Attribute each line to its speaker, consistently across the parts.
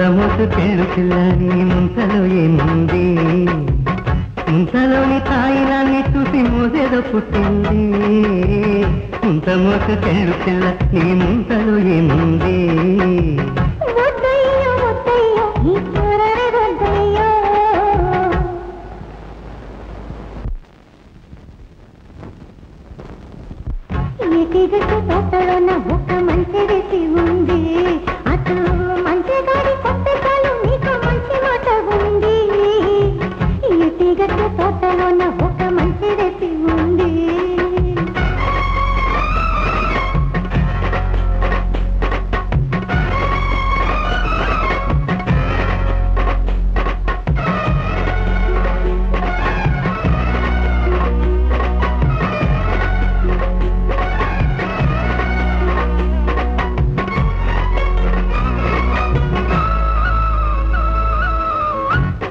Speaker 1: ముంత మూసు పెళ్ళు పిల్లని ముంతలో ఏముంది? ముంతలోని తాయిలాన్ని చూసి మోసేదో పుట్టింది. ముంత మూసు పెళ్ళు పిల్ల నీ ముంతలో ఏముంది?
Speaker 2: ఒక మంచి ఉంది.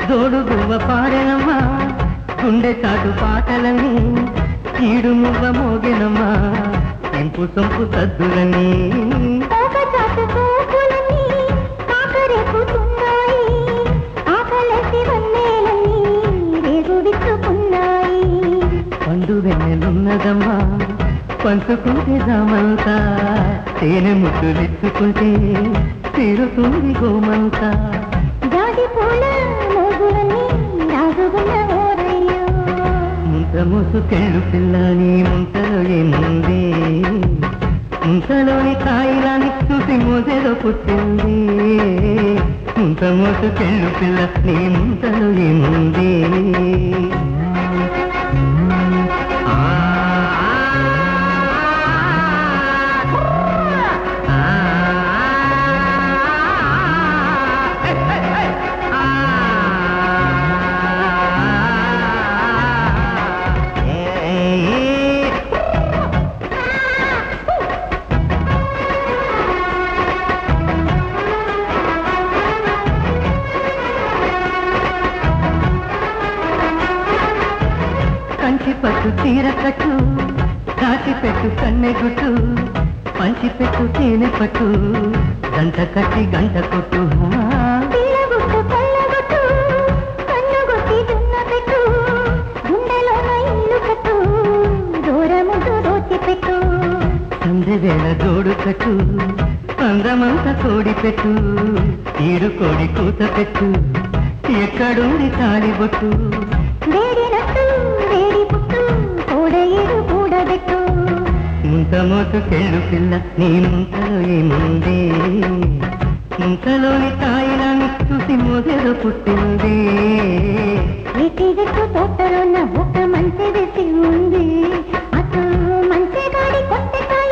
Speaker 1: జోడు గువ్వ పారెనమ్మా గుండె చాటు పాటలని ఈడు మువ్వ మోగెనమ్మా. ఎంపు సొంపు సద్దులని పండు వెన్నెలున్నదమ్మా పంచుకుంటే జామంతా. తేనె ముద్దులిచ్చుకుంటే తీరుతుంది గోమంతా.
Speaker 2: జాతి పూల
Speaker 1: ముంత ముసుకెళ్ళు పిల్లని ముంతలో ఏముంది ముంతలోని కాయిలాన్ని చూసి మోసేదో పుట్టింది. ముంత ముసుకెళ్ళు పిల్ల నీ ముంతలో ఏముంది పట్టు చీర కట్టు దాచి పెట్టు కన్నె గుట్టు పంచి పెట్టు తేనె పట్టు గంట కట్టి గంట కొట్టు. వేళ జోడు కట్టు అందమంతా కోడి పెట్టు ఈడు కోడి కూత పెట్టు ఎక్కడుంది తాళి పెళ్ళు పిల్ల నేనుంటావే ముందే ఇంకలోని తాయిలా చూసి మొదలు పుట్టింది.
Speaker 2: తీగట్టు తోటలోన ఒక మంచి ఉంది. అతను మంచి గాడి కొట్టకాయ